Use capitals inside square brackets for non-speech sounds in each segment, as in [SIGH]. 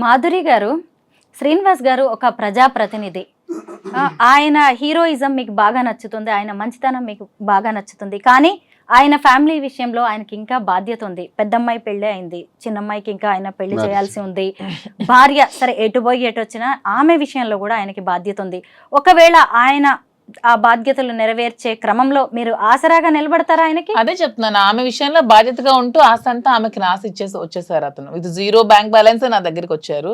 మాధురి గారు శ్రీనివాస్ గారు ఒక ప్రజాప్రతినిధి. ఆయన హీరోయిజం మీకు బాగా నచ్చుతుంది ఆయన మంచితనం మీకు బాగా నచ్చుతుంది. కానీ ఆయన ఫ్యామిలీ విషయంలో ఆయనకి ఇంకా బాధ్యత ఉంది. పెద్దమ్మాయి పెళ్ళి అయింది. చిన్నమ్మాయికి ఇంకా ఆయన పెళ్ళి. చేయాల్సి ఉంది. భార్య సరే ఎటు పోయి ఎటు వచ్చినా ఆమె విషయంలో కూడా ఆయనకి బాధ్యత ఉంది. ఒకవేళ ఆయన ఆ బాధ్యతలు నెరవేర్చే క్రమంలో మీరు ఆసరాగా నిలబడతారా ఆయనకి? అదే చెప్తున్నాను. ఆమె విషయంలో బాధ్యతగా ఉంటూ ఆశ అంతా ఆమెకి రాసి ఇచ్చేసి వచ్చేసారు అతను. ఇది జీరో బ్యాంక్ బ్యాలెన్స్ నా దగ్గరికి వచ్చారు.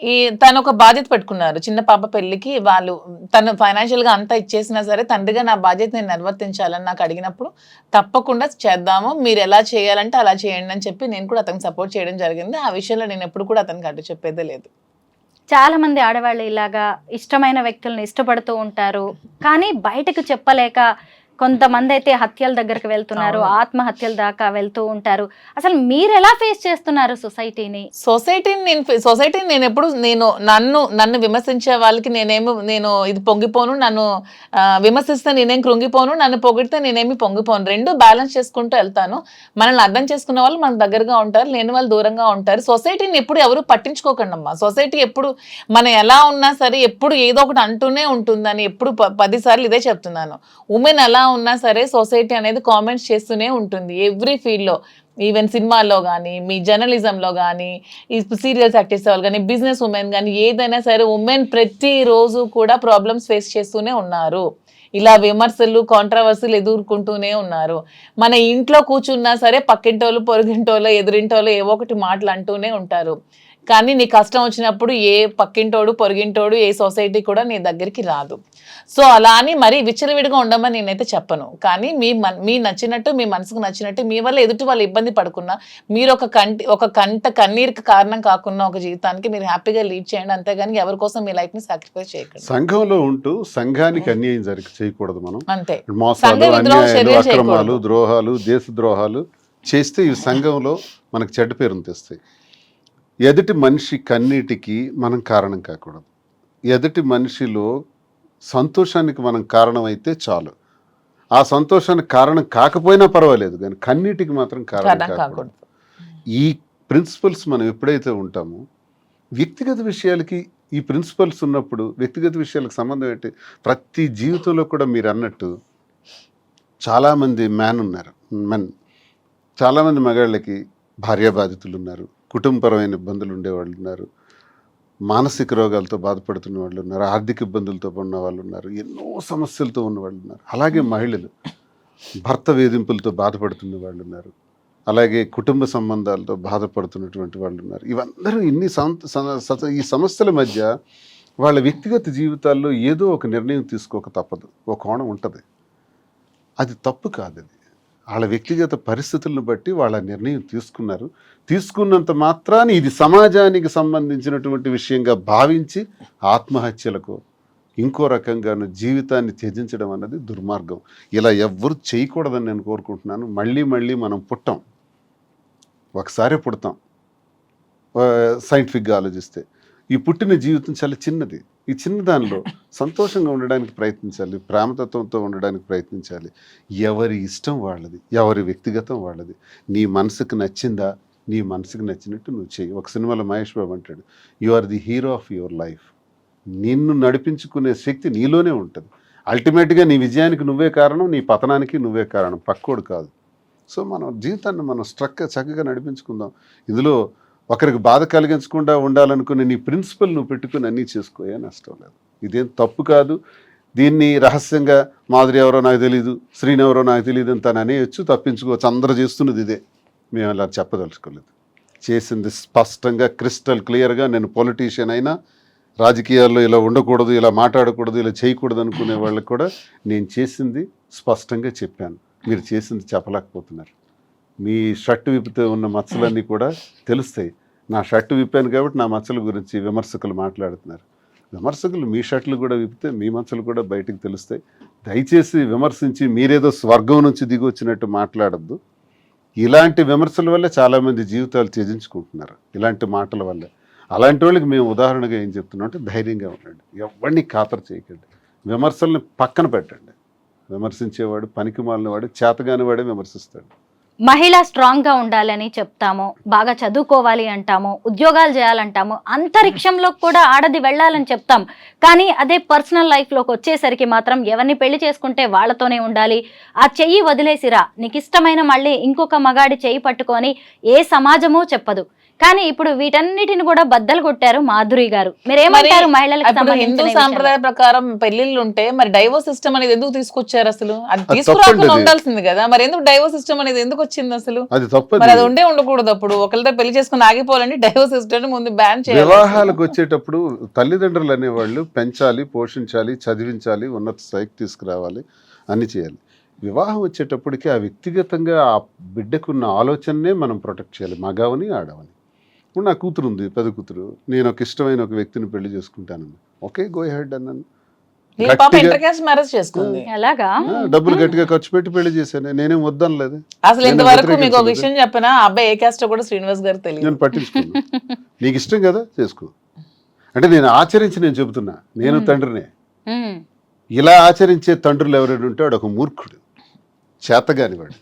ఈ తను ఒక బాధ్యత పెట్టుకున్నారు. చిన్న పాప పెళ్ళికి వాళ్ళు తను ఫైనాన్షియల్గా అంతా ఇచ్చేసినా సరే తండ్రిగా నా బాధ్యత నేను నిర్వర్తించాలని నాకు అడిగినప్పుడు తప్పకుండా చేద్దాము మీరు ఎలా చేయాలంటే అలా చేయండి అని చెప్పి నేను కూడా అతనికి సపోర్ట్ చేయడం జరిగింది. ఆ విషయంలో నేను ఎప్పుడు కూడా అతనికి అడ్డు చెప్పేదే లేదు. చాలా మంది ఆడవాళ్ళు ఇలాగా ఇష్టమైన వ్యక్తులను ఇష్టపడుతూ ఉంటారు. కానీ బయటకు చెప్పలేక కొంతమంది అయితే హత్యల దగ్గరకు వెళ్తున్నారు. ఆత్మహత్యల దాకా వెళ్తూ ఉంటారు. అసలు మీరు ఎలా ఫేస్ చేస్తున్నారు సొసైటీని? సొసైటీని నేను సొసైటీని నేను ఎప్పుడు నేను నన్ను నన్ను విమర్శించే వాళ్ళకి నేనేమి నేను ఇది పొంగిపోను నన్ను విమర్శిస్తే నేనేం కృంగిపోను నన్ను పొగిడితే నేనేమి పొంగిపోను. రెండు బ్యాలెన్స్ చేసుకుంటూ వెళ్తాను. మనల్ని అర్థం చేసుకున్న వాళ్ళు మనకు దగ్గరగా ఉంటారు లేని వాళ్ళు దూరంగా ఉంటారు. సొసైటీని ఎప్పుడు ఎవరు పట్టించుకోకండి అమ్మా సొసైటీ ఎప్పుడు మనం ఎలా ఉన్నా సరే ఎప్పుడు ఏదో ఒకటి అంటూనే ఉంటుందని ఎప్పుడు పదిసార్లు ఇదే చెప్తున్నాను. ఉమెన్ ఎలా ఉన్నా సరే సొసైటీ అనేది కామెంట్స్ చేస్తూనే ఉంటుంది. ఎవ్రీ ఫీల్డ్లో ఈవెన్ సినిమాల్లో కానీ మీ జర్నలిజంలో కానీ ఈ సీరియల్స్ యాక్ట్ వాళ్ళు కానీ బిజినెస్ ఉమెన్ కానీ ఏదైనా సరే ఉమెన్ ప్రతిరోజు కూడా ప్రాబ్లమ్స్ ఫేస్ చేస్తూనే ఉన్నారు. ఇలా విమర్శలు కాంట్రవర్సీలు ఎదుర్కొంటూనే ఉన్నారు. మన ఇంట్లో కూర్చున్నా సరే పక్కింటోళ్ళు పొరుగింటోళ్ళు ఎదురింటోళ్ళు ఏవో ఒకటి మాటలు అంటూనే ఉంటారు. కానీ నీ కష్టం వచ్చినప్పుడు ఏ పక్కింటోడు పొరుగింటోడు ఏ సొసైటీ కూడా నీ దగ్గరికి రాదు. సో అలా అని మరీ విచ్చలవిడిగా ఉండమని నేనైతే చెప్పను. కానీ మీ మీ నచ్చినట్టు మీ మనసుకు నచ్చినట్టు మీ వల్ల ఎదుటి వాళ్ళు ఇబ్బంది పడకున్నా మీరు ఒక కంటి ఒక కంట కన్నీరుకి కారణం కాకుండా ఒక జీవితానికి మీరు హ్యాపీగా లీడ్ చేయండి. అంతేగాని ఎవరి కోసం మీ లైఫ్ని సాక్రిఫైస్ చేయకండి. సంఘంలో ఉంటూ సంఘానికి అన్యాయం జరిగి చేయకూడదు మనం. అంతే. మోసాలు అన్యాయాలు అక్రమాలు. ద్రోహాలు దేశ ద్రోహాలు చేస్తే ఈ సంఘంలో మనకు చెడ్డ పేరును తెస్తాయి. ఎదుటి మనిషి కన్నీటికి మనం కారణం కాకూడదు. ఎదుటి మనిషిలో సంతోషానికి మనం కారణమైతే చాలు. ఆ సంతోషానికి కారణం కాకపోయినా పర్వాలేదు కానీ కన్నీటికి మాత్రం కారణం కారణం కాకూడదు. కాకూడదు. ఈ ప్రిన్సిపల్స్ మనం ఎప్పుడైతే ఉంటామో వ్యక్తిగత విషయాలకి ఈ ప్రిన్సిపల్స్ ఉన్నప్పుడు వ్యక్తిగత విషయాలకు సంబంధం ఏంటి? ప్రతి జీవితంలో కూడా మీరు అన్నట్టు చాలామంది మ్యాన్ ఉన్నారు. మెన్. చాలామంది మగాళ్ళకి భార్య బాధితులు ఉన్నారు. కుటుంబపరమైన ఇబ్బందులు ఉండేవాళ్ళు ఉన్నారు. మానసిక రోగాలతో బాధపడుతున్న వాళ్ళు ఉన్నారు. ఆర్థిక ఇబ్బందులతో ఉన్న వాళ్ళు ఉన్నారు. ఎన్నో సమస్యలతో ఉన్న వాళ్ళు ఉన్నారు. అలాగే మహిళలు భర్త వేధింపులతో బాధపడుతున్న వాళ్ళు ఉన్నారు. అలాగే కుటుంబ సంబంధాలతో బాధపడుతున్నటువంటి వాళ్ళు ఉన్నారు. ఇవందరూ ఇన్ని ఈ సమస్యల మధ్య వాళ్ళ వ్యక్తిగత జీవితాల్లో ఏదో ఒక నిర్ణయం తీసుకోక తప్పదు. ఒక కోణం ఉంటుంది. అది తప్పు కాదు అది వాళ్ళ వ్యక్తిగత పరిస్థితులను బట్టి వాళ్ళ నిర్ణయం తీసుకున్నారు. తీసుకున్నంత మాత్రాన్ని ఇది సమాజానికి సంబంధించినటువంటి విషయంగా భావించి ఆత్మహత్యలకు ఇంకో రకంగాను జీవితాన్ని త్యజించడం అన్నది దుర్మార్గం. ఇలా ఎవ్వరు చేయకూడదని నేను కోరుకుంటున్నాను. మళ్ళీ మళ్ళీ మనం పుట్టాం. ఒకసారే పుడతాం. సైంటిఫిక్గా ఆలోచిస్తే. ఈ పుట్టిన జీవితం చాలా చిన్నది. ఈ చిన్న దానిలో సంతోషంగా ఉండడానికి ప్రయత్నించాలి ప్రేమతత్వంతో ఉండడానికి ప్రయత్నించాలి. ఎవరి ఇష్టం వాళ్ళది ఎవరి వ్యక్తిగతం వాళ్ళది. నీ మనసుకు నచ్చిందా నీ మనసుకు నచ్చినట్టు నువ్వు చెయ్యి. ఒక సినిమాలో మహేష్ బాబు అంటాడు you are the hero of your life నిన్ను నడిపించుకునే శక్తి నీలోనే ఉంటుంది. అల్టిమేట్గా నీ విజయానికి నువ్వే కారణం నీ పతనానికి నువ్వే కారణం. పక్కోడు కాదు. సో మనం జీవితాన్ని మనం స్ట్రక్ చక్కగా నడిపించుకుందాం. ఇందులో ఒకరికి బాధ కలిగించకుండా ఉండాలనుకుని నీ ప్రిన్సిపల్ నువ్వు పెట్టుకుని అన్నీ చేసుకోయా నష్టం లేదు. ఇదేం తప్పు కాదు. దీన్ని రహస్యంగా మాధురి ఎవరో నాకు తెలియదు శ్రీని ఎవరో నాకు తెలియదు అని తను అనేయచ్చు తప్పించుకోవచ్చు. అందరూ చేస్తున్నది ఇదే. మేము అలా చెప్పదలుచుకోలేదు. చేసింది స్పష్టంగా క్రిస్టల్ క్లియర్గా నేను పొలిటీషియన్ అయినా రాజకీయాల్లో ఇలా ఉండకూడదు ఇలా మాట్లాడకూడదు ఇలా చేయకూడదు అనుకునే వాళ్ళకి కూడా నేను చేసింది స్పష్టంగా చెప్పాను. మీరు చేసింది చెప్పలేకపోతున్నారు. మీ షర్ట్ విప్పితే ఉన్న మచ్చలన్నీ కూడా తెలుస్తాయి. నా షర్ట్ విప్పాను కాబట్టి నా మచ్చల గురించి విమర్శకులు మాట్లాడుతున్నారు. విమర్శకులు మీ షర్ట్లు కూడా విప్పితే మీ మచ్చలు కూడా బయటికి తెలుస్తాయి. దయచేసి విమర్శించి మీరేదో స్వర్గం నుంచి దిగి వచ్చినట్టు మాట్లాడద్దు. ఇలాంటి విమర్శల వల్ల చాలామంది జీవితాలు త్యజించుకుంటున్నారు. ఇలాంటి మాటల వల్ల. అలాంటి వాళ్ళకి మేము ఉదాహరణగా ఏం చెప్తున్నాం అంటే ధైర్యంగా ఉండండి. ఎవరిని ఖాతరు చేయకండి. విమర్శల్ని పక్కన పెట్టండి. విమర్శించేవాడు పనికి మాలినవాడు చేతగాని వాడే విమర్శిస్తాడు. మహిళ స్ట్రాంగ్గా ఉండాలని చెప్తాము బాగా చదువుకోవాలి అంటాము ఉద్యోగాలు చేయాలంటాము అంతరిక్షంలో కూడా ఆడది వెళ్ళాలని చెప్తాం. కానీ అదే పర్సనల్ లైఫ్లోకి వచ్చేసరికి మాత్రం ఎవరిని పెళ్ళి చేసుకుంటే వాళ్ళతోనే ఉండాలి. ఆ చెయ్యి వదిలేసిరా నీకు ఇష్టమైన మళ్ళీ ఇంకొక మగాడి చెయ్యి పట్టుకొని ఏ సమాజమూ చెప్పదు. కానీ ఇప్పుడు వీటన్నిటిని కూడా బద్దలు కొట్టారు మాధురి గారు. మీరేమంటారు మహిళలకు హిందూ సాంప్రదాయ ప్రకారం పెళ్ళిళ్ళు ఉంటే మరి డైవోర్స్ సిస్టమ్ అనేది ఎందుకు తీసుకొచ్చారు అసలు? అది తీసుకురాకుండా. ఉండాల్సింది కదా. మరి ఎందుకు డైవోర్స్ సిస్టమ్ అనేది ఎందుకు వచ్చింది అసలు? మరి అది ఉండే ఉండకూడదు అప్పుడు. ఒకరితో పెళ్ళి చేసుకుని ఆగిపోవాలంటే డైవోర్స్ సిస్టమ్ ముందు బ్యాన్ చేయాలి. వివాహాలకు వచ్చేటప్పుడు తల్లిదండ్రులు అనేవాళ్ళు పెంచాలి పోషించాలి చదివించాలి ఉన్నత స్థాయికి తీసుకురావాలి అన్ని చేయాలి. వివాహం వచ్చేటప్పటికి ఆ వ్యక్తిగతంగా ఆ బిడ్డకున్న ఆలోచననే మనం ప్రొటెక్ట్ చేయాలి. మగవని ఆడవని. ఇప్పుడు నా కూతురు ఉంది పెద్ద కూతురు. నేను ఒక ఇష్టమైన ఒక వ్యక్తిని పెళ్ళి చేసుకుంటానని. ఓకే గో హెడ్ అన్నాను. డబ్బులు గట్టిగా ఖర్చు పెట్టి పెళ్ళి చేశాను. నేనేం వద్దనలేదు. అసలు నేను ఇంతవరకు మీకు ఒక. విషయం చెప్పినా? అబ్బాయి ఏ క్యాస్ట్ కూడా శ్రీనివాస్ గారు తెలియదు. నేను పట్టించుకోను. నీకు ఇష్టం కదా? చేసుకో. అంటే నేను ఆచరించి నేను చెబుతున్నా. నేను. తండ్రినే. ఇలా ఆచరించే తండ్రులు ఎవరైనా ఉంటే వాడు ఒక మూర్ఖుడు. చేతగాని వాడు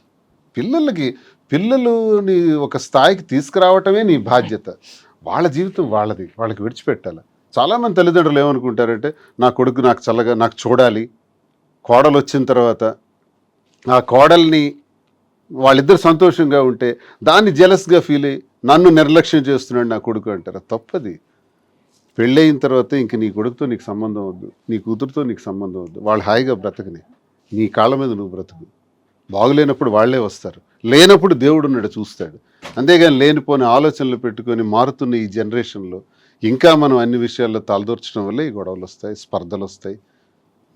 పిల్లలకి పిల్లలుని ఒక స్థాయికి తీసుకురావటమే నీ బాధ్యత. వాళ్ళ జీవితం వాళ్ళది వాళ్ళకి విడిచిపెట్టాలి. చాలామంది తల్లిదండ్రులు ఏమనుకుంటారంటే నా కొడుకు నాకు చల్లగా నాకు చూడాలి. కోడలు వచ్చిన తర్వాత ఆ కోడల్ని వాళ్ళిద్దరు సంతోషంగా ఉంటే దాన్ని జెలస్గా ఫీల్ అయ్యి నన్ను నిర్లక్ష్యం చేస్తున్నాడు నా కొడుకు అంటారు. తప్పది. పెళ్ళయిన తర్వాత ఇంక నీ కొడుకుతో నీకు సంబంధం వద్దు నీ కూతురుతో నీకు సంబంధం వద్దు. వాళ్ళు హాయిగా బ్రతకని. నీ కాళ్ళ మీద నువ్వు బ్రతుకు. బాగులేనప్పుడు వాళ్ళే వస్తారు. లేనప్పుడు దేవుడు ఉన్నాడు చూస్తాడు. అంతేగాని లేనిపోని ఆలోచనలు పెట్టుకొని మారుతున్న ఈ జనరేషన్లో ఇంకా మనం అన్ని విషయాల్లో తలదూర్చడం వల్ల ఈ గొడవలు వస్తాయి స్పర్ధలు వస్తాయి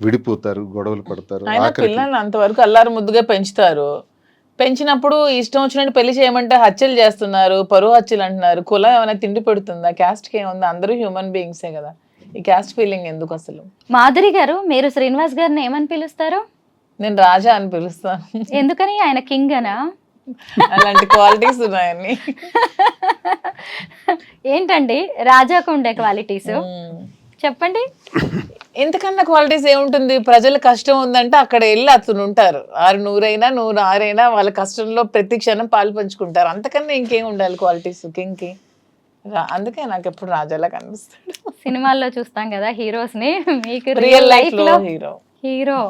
విడిపోతారు గొడవలు పడతారు పిల్లల్ని అంతవరకు అల్లారు ముద్దుగా పెంచుతారు. పెంచినప్పుడు ఇష్టం వచ్చినట్టు పెళ్ళి చేయమంటే హత్యలు చేస్తున్నారు పరువు హత్యలు అంటున్నారు కులం ఏమైనా తిండి పెడుతుందా? క్యాస్ట్కి ఏముంది? అందరూ హ్యూమన్ బీయింగ్సే కదా. ఈ క్యాస్ట్ ఫీలింగ్ ఎందుకు అసలు? మాధురి గారు మీరు శ్రీనివాస్ గారిని ఏమని పిలుస్తారు? నేను రాజా అని పిలుస్తాను. ఎందుకని? ఆయన కింగ్ అనా? అలాంటి క్వాలిటీస్ ఉన్నాయని ఏంటండి? రాజాకు ఉండే క్వాలిటీస్. చెప్పండి. ఇంతకన్నా క్వాలిటీస్ ఏముంటుంది? ప్రజల కష్టం ఉందంటే అక్కడ వెళ్ళి అతను ఉంటారు. ఆరు నూరైనా నూరు ఆరైనా వాళ్ళ కష్టంలో ప్రతి క్షణం పాలు పంచుకుంటారు. అంతకన్నా ఇంకేం ఉండాలి క్వాలిటీస్ కింగ్కి? అందుకే నాకు ఎప్పుడు రాజాలా కనిపిస్తాడు. సినిమాల్లో చూస్తాం కదా హీరోస్ని మీకు రియల్ లైఫ్లో హీరో. హీరో.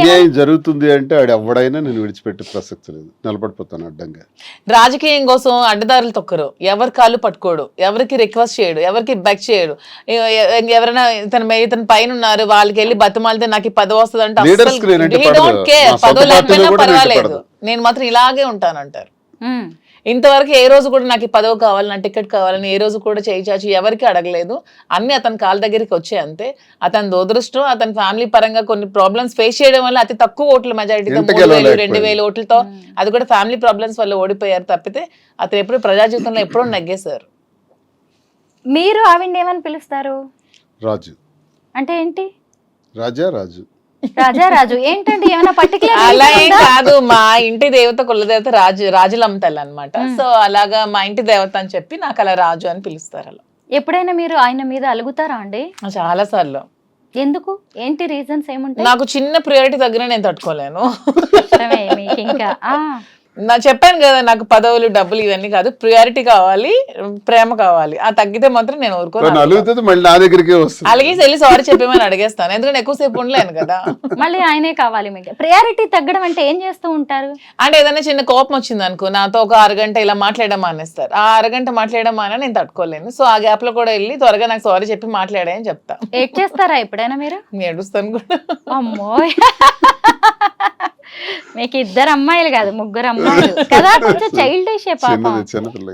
అన్యాయం జరుగుతుంది అంటే ఆడు ఎవడైనా నేను విడిచిపెట్టే ప్రసక్తి లేదు. నిలబడిపోతాను అడ్డంగా. రాజకీయం కోసం అడ్డదారులు తొక్కరు. ఎవరి కాళ్ళు పట్టుకోడు. ఎవరికి రిక్వెస్ట్ చేయడు. ఎవరికి బెక్ చేయడు. ఎవరైనా ఇతను మే- ఇతను పైన ఉన్నారు. వాళ్ళకి వెళ్ళి బతమాలితే నాకు ఈ పదవి వస్తుంది అంటే పర్వాలేదు. నేను మాత్రం ఇలాగే ఉంటానంటారు. ఇంతవరకు ఏ రోజు కూడా నాకు ఈ పదవి కావాలి నా టికెట్ కావాలని ఏ రోజు కూడా చేయి చాచి ఎవరికి అడగలేదు. అన్ని అతని కాళ్ళ దగ్గరికి వచ్చాయి అంతే. అతని దురదృష్టం అతని ఫ్యామిలీ పరంగా కొన్ని ప్రాబ్లమ్స్ ఫేస్ చేయడం వల్ల అతి తక్కువ ఓట్ల మెజారిటీతో మూడు వేలు. రెండు వేల ఓట్లతో అది కూడా ఫ్యామిలీ ప్రాబ్లమ్స్ వల్ల ఓడిపోయారు తప్పితే అతను ఎప్పుడు ప్రజా జీవితంలో ఎప్పుడో నెగ్గేశారు. మీరు ఆవిడ ఏమని పిలుస్తారు? రాజు. అంటే ఏంటి? రాజా రాజు. రాజా రాజు ఏంటండి? ఏమైనా అలా ఏం పర్టికులర్ కాదు. మా ఇంటి దేవత కులదేవత రాజు రాజులమ్మ తల్లి అనమాట సో అలాగా మా ఇంటి దేవత అని చెప్పి నాకు అలా రాజు అని పిలుస్తారు అలా. ఎప్పుడైనా మీరు ఆయన మీద అలుగుతారా అండి? చాలా సార్లు. ఎందుకు? ఏంటి రీజన్స్ ఏముంటాయి? నాకు చిన్న ప్రియారిటీ దగ్గర నేను తట్టుకోలేను. ఇంకా నా చెప్పాను కదా నాకు పదవులు డబ్బులు ఇవన్నీ కాదు. ప్రియారిటీ కావాలి ప్రేమ కావాలి. ఆ తగ్గితే మాత్రం నేను ఊరుకోను. మళ్ళీ నా దగ్గరికే వస్తుంది. అలాగే వెళ్ళి సారీ చెప్పేమని అడిగేస్తాను. ఎందుకంటే ఎక్కువసేపు ఉండలేను కదా. మళ్ళీ ఆయనే కావాలి మీకు. ప్రయారిటీ తగ్గడం అంటే ఏం చేస్తూ ఉంటారు? అంటే ఏదైనా చిన్న కోపం వచ్చింది అనుకో నాతో ఒక అరగంట ఇలా మాట్లాడడం మానేస్తారు ఆ అరగంట మాట్లాడడం మానే నేను తట్టుకోలేను. సో ఆ గ్యాప్లో కూడా వెళ్ళి త్వరగా నాకు సారీ చెప్పి మాట్లాడే అని చెప్తా. ఏడ్ చేస్తారా ఎప్పుడైనా మీరు? నేను ఏడుస్తాను కూడా. అమ్మో. మీకు ఇద్దరు అమ్మాయిలు కాదు ముగ్గురు అమ్మాయిలు కదా కొంచెం చైల్డిష్ పాపం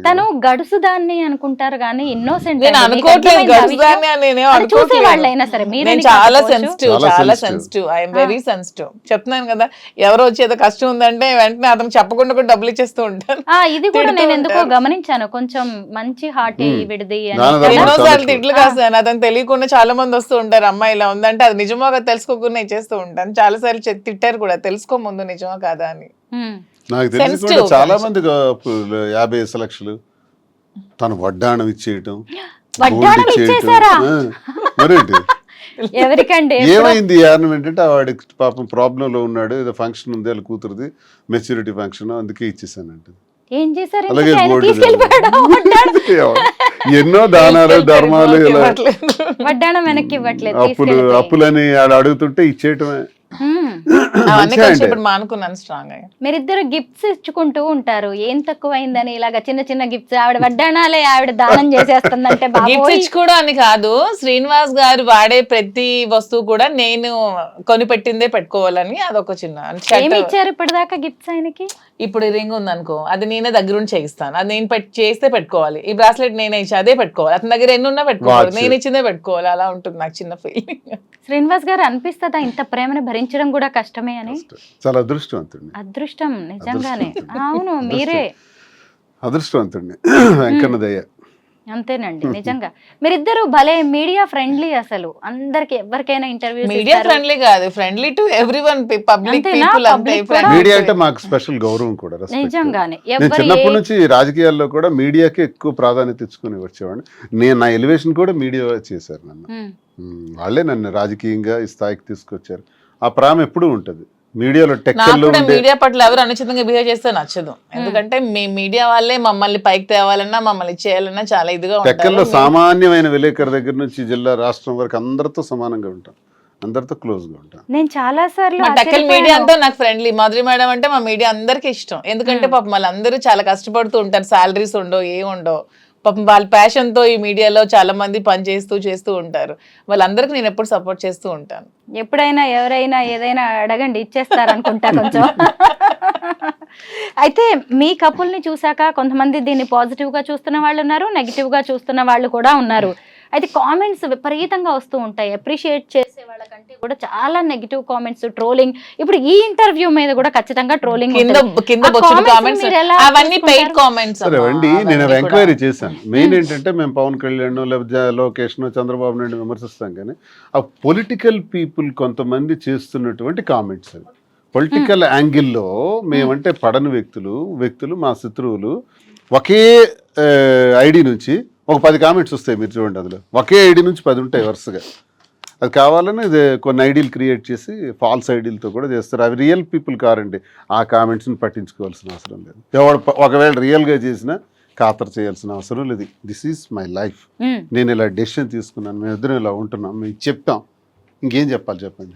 తను గడుసు దాన్ని అనుకుంటారు కానీ ఇన్నోసెంట్ చూసే అనుకోవట్లేదు వాళ్ళైనా సరే మీరు నేను చాలా సెన్సిటివ్ చాలా. సెన్సిటివ్ ఐఎమ్ వెరీ సెన్సిటివ్ చెప్తున్నాను కదా ఎవరో వచ్చేదో కష్టం ఉందంటే వెంటనే అతను చెప్పకుండా కూడా డబ్బులు ఇచ్చేస్తూ ఉంటాను ఆ ఇది కూడా నేను ఎందుకో. గమనించాను. కొంచెం మంచి హార్ట్ విడిది ఎన్నోసార్లు తిట్లు కాస్తాను. అతను తెలియకుండా చాలా మంది వస్తూ ఉంటారు అమ్మాయి ఇలా ఉందంటే అది నిజమో తెలుసుకోకుండా ఇచ్చేస్తూ ఉంటాను. చాలా సార్లు తిట్టారు కూడా తెలుసుకో ముందు నిజమో కాదా అని. నాకు తెలిసి కూడా చాలా. మంది యాభై ఐదు లక్షలు. తను వడ్డాణం ఇచ్చేయటం. [GASPS] మరేంటి? [LAUGHS] ఎవరికండి? [LAUGHS] ఏమైంది? ఆర్నమెంట్ అంటే వాడికి పాపం ప్రాబ్లం లో ఉన్నాడు. ఏదో ఫంక్షన్ ఉంది వాళ్ళ కూతురుది. మెచ్యూరిటీ ఫంక్షన్ అందుకే ఇచ్చేసాను అంటే ఏం చేశారు? [LAUGHS] ఎన్నో దానాలు ధర్మాలు అప్పులు. అప్పులని ఆడ అడుగుతుంటే ఇచ్చేయటమే. ఇప్పుడు మానుకున్నాను స్ట్రాంగ్ మీరిద్దరు గిఫ్ట్స్ ఇచ్చుకుంటూ ఉంటారు. ఏం తక్కువైందని ఇలాగ చిన్న చిన్న గిఫ్ట్స్ ఆవిడ వడ్డాణాలే ఆవిడ దానం చేసేస్తుందంటే [LAUGHS] గిఫ్ట్స్ అని కాదు శ్రీనివాస్ గారు వాడే ప్రతి వస్తువు కూడా నేను కొని పెట్టిందే పెట్టుకోవాలని అదొక చిన్న ఏమి షర్ట్ ఇచ్చారు ఇప్పటిదాకా గిఫ్ట్స్ ఆయనకి? ఇప్పుడు ఈ రింగ్ ఉంది అనుకో అది నేనే దగ్గరుండి చేయిస్తాను. అది నేను పెట్ చేస్తే పెట్టుకోవాలి. ఈ బ్రాస్లెట్ నేనే ఇచ్చి అదే పెట్టుకోవాలి. అతని దగ్గర ఎన్ని ఉన్నా పెట్టుకోవాలి. నేను ఇచ్చిందే పెట్టుకోవాలి. అలా ఉంటుంది నాకు చిన్న ఫీలింగ్ శ్రీనివాస్ గారు అనిపిస్తుందా ఇంత ప్రేమను భరించడం కూడా కష్టమే అని? చాలా అదృష్టవంతుడిని. అదృష్టం నిజంగానే. అవును మీరే. అదృష్టవంతుడిని. వెంకన్న దయ్య అంతేనండి నిజంగా. మీరిద్దరు భలే మీడియా ఫ్రెండ్లీ అసలు. అందరికి ఎవరికైనా ఇంటర్వ్యూ మీడియా ఫ్రెండ్లీ కాదు friendly to everyone public? People అంతే. మీడియా అంటే మాకు స్పెషల్ గౌరవం కూడా. నిజంగానే. చిన్నప్పటి నుంచి రాజకీయాల్లో కూడా మీడియాకి ఎక్కువ ప్రాధాన్యత ఇచ్చుకుని వచ్చేవాడిని. నేను నా ఎలివేషన్ కూడా మీడియా చేశారు నన్ను. వాళ్ళే నన్ను రాజకీయంగా ఈ స్థాయికి తీసుకొచ్చారు. ఆ ప్రేమ ఎప్పుడూ ఉంటది. మీడియాలో మీడియా పట్ల ఎవరు అనుచితంగా బిహేవ్ చేస్తే నచ్చదు. ఎందుకంటే మీ మీడియా వాళ్ళే మమ్మల్ని పైకి తేవాలన్నా మమ్మల్ని చేయాలన్నా చాలా ఇదిగా టెక్కల్లో ఉంటారు సామాన్యమైన విలేకరు దగ్గర నుంచి జిల్లా రాష్ట్రం వరకు అందరితో సమానంగా ఉంటాం. అందరితో క్లోజ్గా ఉంటాం. నేను చాలా సార్లు టెక్కల్ మీడియా అంతా నాకు ఫ్రెండ్లీ. మాధురి మేడం అంటే మా మీడియా అందరికి ఇష్టం. ఎందుకంటే పాపం వాళ్ళందరూ చాలా కష్టపడుతూ ఉంటారు. సాలరీస్ ఉండవు ఏ ఉండవు పాపం వాళ్ళ ప్యాషన్తో ఈ మీడియాలో చాలా మంది పని చేస్తూ చేస్తూ ఉంటారు. వాళ్ళందరికీ నేను ఎప్పుడు సపోర్ట్ చేస్తూ ఉంటాను. ఎప్పుడైనా ఎవరైనా ఏదైనా అడగండి ఇచ్చేస్తారు అనుకుంటా కొంచెం. అయితే మీ కపుల్ని చూసాక కొంతమంది దీన్ని పాజిటివ్గా చూస్తున్న వాళ్ళు ఉన్నారు నెగిటివ్గా చూస్తున్న వాళ్ళు కూడా ఉన్నారు. అయితే కామెంట్స్ విపరీతంగా వస్తూ ఉంటాయి. అప్రిషియేట్ చే కూడా చాలా నెగిటివ్ కామెంట్స్ ట్రోలింగ్ ఇప్పుడు ఈ ఇంటర్వ్యూ మీద కూడా ఖచ్చితంగా ట్రోలింగ్ అవన్నీ నేను ఎంక్వైరీ చేశాను. మెయిన్ ఏంటంటే మేము పవన్ కళ్యాణ్ లేకపోతే లోకేష్ చంద్రబాబు నాయుడు విమర్శిస్తాం కానీ ఆ పొలిటికల్ పీపుల్ కొంతమంది చేస్తున్నటువంటి కామెంట్స్ అవి. పొలిటికల్ యాంగిల్లో మేమంటే పడని వ్యక్తులు వ్యక్తులు మా శత్రువులు ఒకే ఐడి నుంచి ఒక పది కామెంట్స్ వస్తాయి మీరు చూడండి అందులో. ఒకే ఐడి నుంచి పది ఉంటాయి వరుసగా. అది కావాలని ఇది కొన్ని ఐడీలు క్రియేట్ చేసి ఫాల్స్ ఐడీలతో కూడా చేస్తారు. అవి రియల్ పీపుల్ కారండి. ఆ కామెంట్స్ని పట్టించుకోవాల్సిన అవసరం లేదు. ఎవడు ఒకవేళ రియల్గా చేసినా ఖాతరు చేయాల్సిన అవసరం లేదు. This is my life. నేను ఇలా డెసిషన్ తీసుకున్నాను. మేము ఇద్దరం ఇలా ఉంటున్నాం. మేము చెప్తాం. ఇంకేం చెప్పాలి చెప్పండి?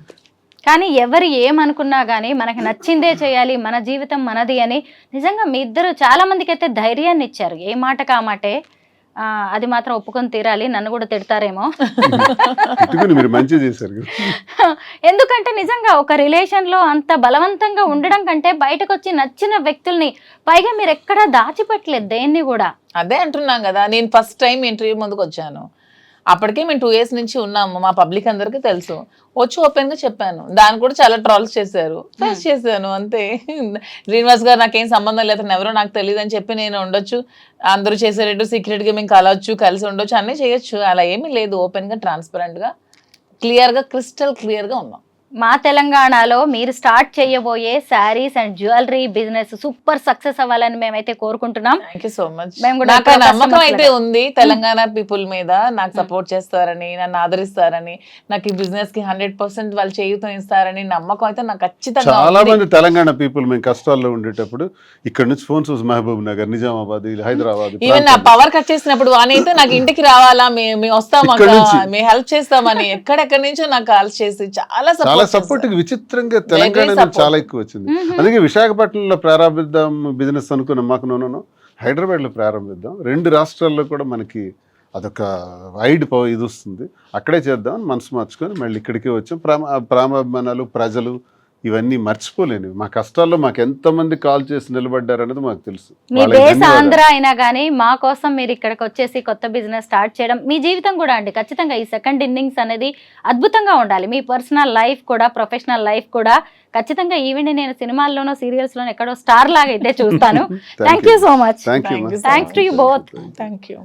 కానీ ఎవరు ఏమనుకున్నా కానీ మనకి నచ్చిందే చేయాలి. మన జీవితం మనది అని నిజంగా మీ ఇద్దరు చాలా మందికి అయితే ధైర్యాన్ని ఇచ్చారు. ఏ మాటకు ఆ మాటే అది మాత్రం ఒప్పుకొని తీరాలి. నన్ను కూడా తిడతారేమో. మీరు మంచి చేశారు. [LAUGHS] ఎందుకంటే నిజంగా ఒక రిలేషన్లో అంత బలవంతంగా ఉండడం కంటే బయటకు వచ్చి నచ్చిన వ్యక్తుల్ని పైగా మీరు ఎక్కడా దాచిపెట్టలేదు దేన్ని కూడా. అదే అంటున్నాం కదా. నేను ఫస్ట్ టైం ఇంటర్వ్యూ ముందుకు వచ్చాను అప్పటికే మేము టూ ఇయర్స్ నుంచి ఉన్నాము మా పబ్లిక్ అందరికీ తెలుసు. వచ్చి ఓపెన్గా చెప్పాను. దాన్ని కూడా చాలా ట్రాల్స్ చేశారు. ఫేస్ చేశాను అంతే. శ్రీనివాస్ గారు నాకేం సంబంధం లేదు అతను ఎవరో నాకు తెలియదు అని చెప్పి నేను ఉండొచ్చు. అందరూ చేసేటట్టు సీక్రెట్గా మేము కలవచ్చు కలిసి ఉండొచ్చు అన్నీ చేయొచ్చు. అలా ఏమీ లేదు ఓపెన్గా ట్రాన్స్పరెంట్గా క్లియర్గా క్రిస్టల్ క్లియర్గా ఉన్నాం. మా తెలంగాణలో మీరు స్టార్ట్ చేయబోయే sarees and jewellery business super success అవ్వాలని మేమైతే కోరుకుంటున్నాం థ్యాంక్ యూ సో మచ్ మేము కూడా నాకు నమ్మకం అయితే. ఉంది తెలంగాణ పీపుల్ మీద నాకు సపోర్ట్ చేస్తారని నన్ను ఆదరిస్తారని నాకు ఈ బిజినెస్కి హండ్రెడ్ పర్సెంట్ వాళ్ళు చేయుతం ఇస్తారని నమ్మకం అయితే నాకు ఖచ్చితంగా చాలా. మంది తెలంగాణ పీపుల్ మేము కష్టాల్లో ఉండేటప్పుడు ఇక్కడ నుంచి ఫోన్స్ మహబూబ్ నగర్ నిజామాబాద్ హైదరాబాద్ ఈవెన్ నా ప్రాంతాల్లో. పవర్ కట్ చేసినప్పుడు వానైతే నాకు ఇంటికి రావాలా మేము వస్తాం. మేము హెల్ప్ చేస్తామని ఎక్కడెక్కడి నుంచో నాకు కాల్ చేసి చాలా చాలా సపోర్ట్ సపోర్ట్ విచిత్రంగా తెలంగాణ నుంచి. చాలా ఎక్కువ వచ్చింది అందుకే విశాఖపట్నంలో ప్రారంభిద్దాం బిజినెస్ అనుకున్నాం మాకు నూనెను హైదరాబాద్లో ప్రారంభిద్దాం. రెండు రాష్ట్రాల్లో కూడా మనకి అదొక వైడ్ పవ ఇది వస్తుంది. అక్కడే చేద్దాం మనసు మార్చుకొని మళ్ళీ ఇక్కడికే వచ్చాం. ప్రేమ ప్రేమాభిమానాలు ప్రజలు ఇవన్నీ మర్చిపోలేనివి. మా కష్టాల్లో మాకు ఎంతమంది కాల్ చేసి నిలబడ్డారు అనేది మాకు తెలుసు. మీ ధన్యవాదాలు. ఆంధ్ర అయినా కానీ మా కోసం మీరు ఇక్కడికి వచ్చేసి కొత్త బిజినెస్ స్టార్ట్ చేయడం మీ జీవితం కూడా అండి. ఖచ్చితంగా ఈ సెకండ్ ఇన్నింగ్స్ అనేది అద్భుతంగా ఉండాలి. మీ పర్సనల్ లైఫ్ కూడా ప్రొఫెషనల్ లైఫ్ కూడా ఖచ్చితంగా ఈవెన్ నేను సినిమాల్లోనో సీరియల్స్లోనో ఎక్కడో స్టార్ లాగా అయితే చూస్తాను thank you so much thanks to you both thank you